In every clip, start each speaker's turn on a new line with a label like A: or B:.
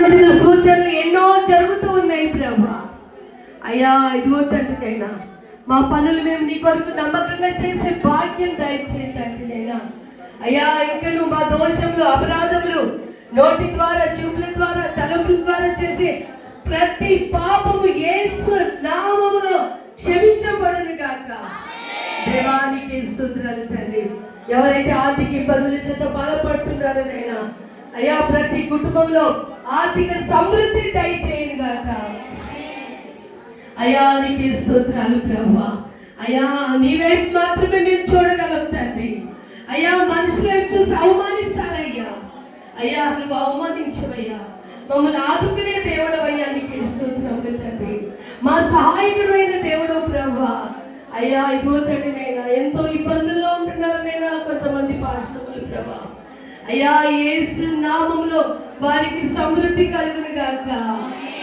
A: సూచనలు ఎన్నో జరుగుతూ ఉన్నాయి ప్రభా. అయ్యా ఇదిగో తండ్రినైనా మా పనులు మేము నీ కొరకు నమ్మకంగా చేసే భాగ్యం దయచేసి చైనా అయ్యా ఇంకా నువ్వు మా దోషములు అపరాధములు నోటి ద్వారా చూపుల ద్వారా తలుపుల ద్వారా చేసే ప్రతి పాపము ఏసు నామములో క్షమించబడును కాక దేవానికి స్తోత్రాలు తండ్రి. ఎవరైతే ఆర్థిక ఇబ్బందుల చేత బాధపడుతున్నారో నైనా అయ్యా ప్రతి కుటుంబంలో ఆర్థిక సమృద్ధి దయచేయను గాక. అయ్యా నీకే స్తోత్రాలు ప్రభా అయ్యా నీ వైపు మాత్రమే మేము చూడగలం తండ్రి. అయ్యా మనుషుల వైపు చూసి అవమానిస్తారయ్యా. అయ్యా నువ్వు అవమానించవయ్యా. మమ్మల్ని ఆదుకునే దేవుడవయ్యా నీకు స్తోత్రములు తండ్రి. మా సహాయకుడు అయిన దేవుడు ప్రభా అయ్యా ఇదిగో తండ్రి నైనా ఎంతో ఇబ్బందుల్లో ఉంటున్నారు నైనా కొంతమంది పాశ్రములు ప్రభా అయ్యా ఏ నామంలో వారికి సమృద్ధి కలుగును గాక.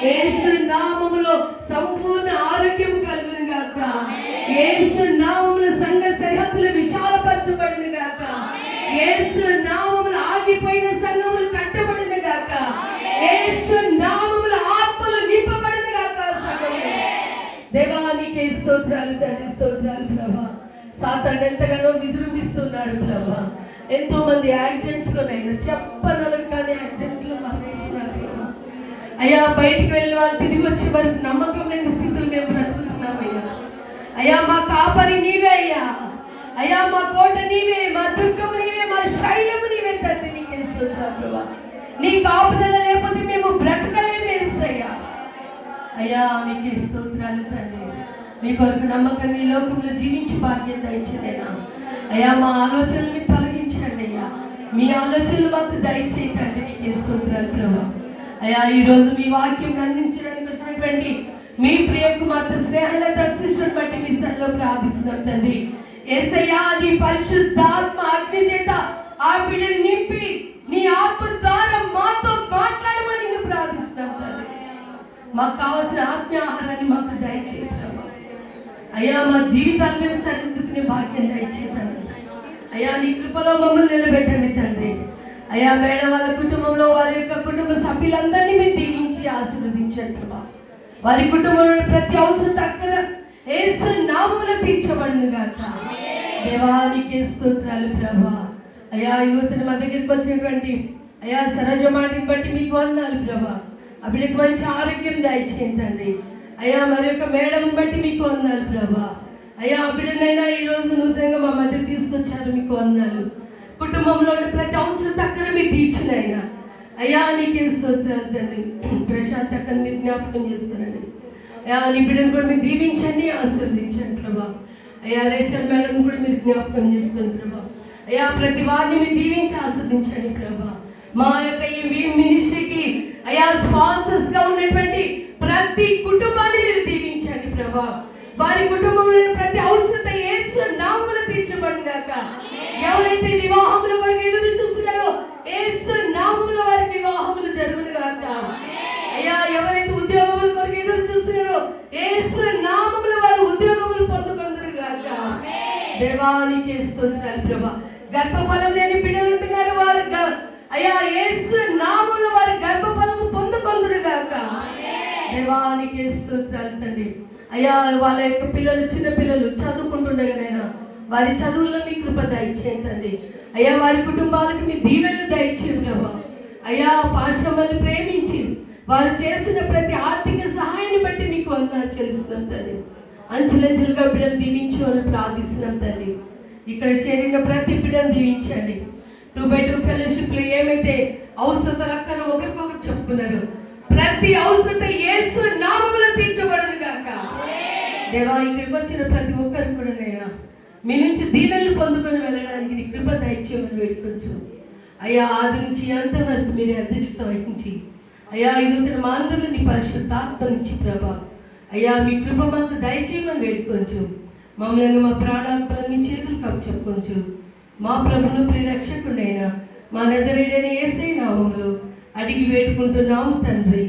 A: ఏసు నామములో సంపూర్ణ ఆరోగ్యం కలుగును గాక. ఏసు నామములో సంఘ సరిహద్దులు విశాలపరచబడును గాక. ఏసు నామములు ఆగిపోయిన సంఘములు కట్టబడును గాక. ఏసు నామముల ఆత్మలు నింపబడును గాక దేవానికి స్తోత్రాలు తండ్రి స్తోత్రాలు ప్రభా. సాతాడు ఎంతగానో విజృంభిస్తున్నాడు ప్రభా. ఎంతో మంది యాక్సిడెంట్స్ లోనైనా చెప్పనలకు కానీ యాక్సిడెంట్ అయ్యా బయటికి వెళ్ళిన వాళ్ళు తిరిగి వచ్చే వరకు నమ్మకం లేని స్థితిలో మేము బ్రతుకుతున్నాం అయ్యా. అయ్యా మా కాపరి నీవే అయ్యా. అయ్యా మా కోట నీవే మా దుర్గం నీవే మా శైలము నీవే తండ్రి నీకే ప్రభా. నీ కాపుదల లేకపోతే మేము బ్రతకలేమేస్తయ్యా అయ్యా నీకు స్తోత్రాలు తండ్రి. నీ కొరకు నమ్మకంగా ఈ లోకంలో జీవించి బాధ్యత ఇచ్చేదేనా అయ్యా మా ఆలోచనలు మీరు తొలగించండి అయ్యా. మీ ఆలోచనలు మాకు దయచేయకండి నీకు స్తోత్రాలు ప్రభావం అయ్యా ఈ రోజు మీ వాక్యం అందించడానికి వచ్చినటువంటి మీ ప్రియ కుమార్తె స్నేహంలో దర్శించడం బట్టి మీ సన్నిలో ప్రార్థిస్తున్నాం తండ్రి. ఏసయ్యా నీ పరిశుద్ధాత్మ అగ్ని చేత ఆ బిడ్డని నింపి నీ ఆత్మ ద్వారా మాతో మాట్లాడమని నేను ప్రార్థిస్తాం తండ్రి. మాకు కావాల్సిన ఆత్మీయ ఆహారాన్ని మాకు దయచేసాము అయ్యా మా జీవితాలు మేము సరిదిద్దుకునే భాగ్యం దయచేసాను అయ్యా నీ కృపలో మమ్మల్ని నిలబెట్టండి తండ్రి. అయ్యా మేడం వాళ్ళ కుటుంబంలో వారి యొక్క కుటుంబ సభ్యులందరినీ మీరు దీవించి ఆశీర్వదించండి. ప్రభా వారి కుటుంబంలో ప్రతి అవసరం దగ్గర ఏసు నామములో తీర్చబడింది గాక. దేవానికి స్తోత్రాలు ప్రభా. అయ్యా యువతను మా దగ్గరికి వచ్చినటువంటి అయ్యా సరజ మాటని బట్టి మీకు వందాలు ప్రభా. ఆ మంచి ఆరోగ్యం దయచేయండి. అయ్యా మరి యొక్క మేడంని బట్టి మీకు వందాలు ప్రభా. అయ్యా ఆ ఈరోజు ఈ రోజు నూతనంగా మా మధ్య తీసుకొచ్చారు మీకు వందాలు కుటుంబంలో ఉన్న ప్రతి అవసరం దగ్గర మీరు తీర్చినైనా అయ్యా. నీకే స్తోత్రాలు ప్రశాంత్ అక్కడ మీరు జ్ఞాపకం చేసుకునండి అయ్యా నీ బిడ్డను కూడా మీరు దీవించండి ఆశీర్వదించండి ప్రభా. అయ్యా లేచర్ మేడం కూడా మీరు జ్ఞాపకం చేసుకోండి ప్రభా. అయ్యా ప్రతి వారిని మీరు దీవించి ఆస్వాదించండి ప్రభా. మా యొక్క ఈ మినిస్ట్రీకి అయ్యా స్పాన్సర్స్గా ఉన్నటువంటి ప్రతి కుటుంబాన్ని మీరు దీవించండి ప్రభా వారి కుటుంబంలో ఉన్న ప్రతి అవసరత యేసు నామములో తీర్చబడిన గాక ఎవరైతే వివాహముల కొరకు ఎదురు చూస్తున్నారో యేసు నామములో వారి వివాహములు జరుగును గాక అయ్యా ఎవరైతే ఉద్యోగముల కొరకు ఎదురు చూస్తున్నారో యేసు నామములో వారు ఉద్యోగములు పొందుకొందరు గాక దేవానికి స్తోత్రాలు ప్రభా. గర్భఫలం లేని బిడ్డలు ఉంటున్నారు వారు అయ్యా యేసు నామములో వారి గర్భఫలము పొందుకొందరు గాక. దేవానికి స్తోత్రాలు తండ్రి. అయ్యా వాళ్ళ యొక్క పిల్లలు చిన్న పిల్లలు చదువుకుంటుండగానైనా వారి చదువుల్లో మీ కృప దయచేయండి అయ్యా వారి కుటుంబాలకు మీ దీవెనలు దయచేయండి ప్రభా. అయ్యా పాశ్రమల్ని ప్రేమించి వారు చేసిన ప్రతి ఆర్థిక సహాయాన్ని బట్టి మీకు వందనాలు చెల్లిస్తున్నాం తండ్రి అంచెలంచెలుగా బిడ్డలు దీవించమని ప్రార్థిస్తున్నాం తండ్రి ఇక్కడ చేరిన ప్రతి బిడ్డను దీవించండి. టూ బై టూ ఫెలోషిప్లు ఏమైతే అవసరత అక్కడ ఒకరికొకరు చెప్పుకున్నారు. ప్రతి అవసరత ఏసు నామములో తీర్చబడను గాక. దేవా ఇక్కడికి వచ్చిన ప్రతి ఒక్కరు కూడా నైనా మీ నుంచి దీవెనలు పొందుకొని వెళ్ళడానికి నీ కృప దయచేయమని వేడుకొచ్చు అయ్యా ఆది నుంచి అంతవరకు మీరు అధ్యక్షత వహించి. అయ్యా ఇది మా అందరూ నీ పరిశుద్ధాత్మ నుంచి ప్రభావం అయ్యా మీ కృప మాకు దయచేయమని వేడుకొంచు మమ్మల్ని మా ప్రాణాత్మలను మీ చేతులు కప్పు చెప్పుకోవచ్చు మా ప్రభును ప్రిరక్షకుడైన మా నజరేడని ఏసై నామంలో అడిగి వేడుకుంటున్నాము తండ్రి.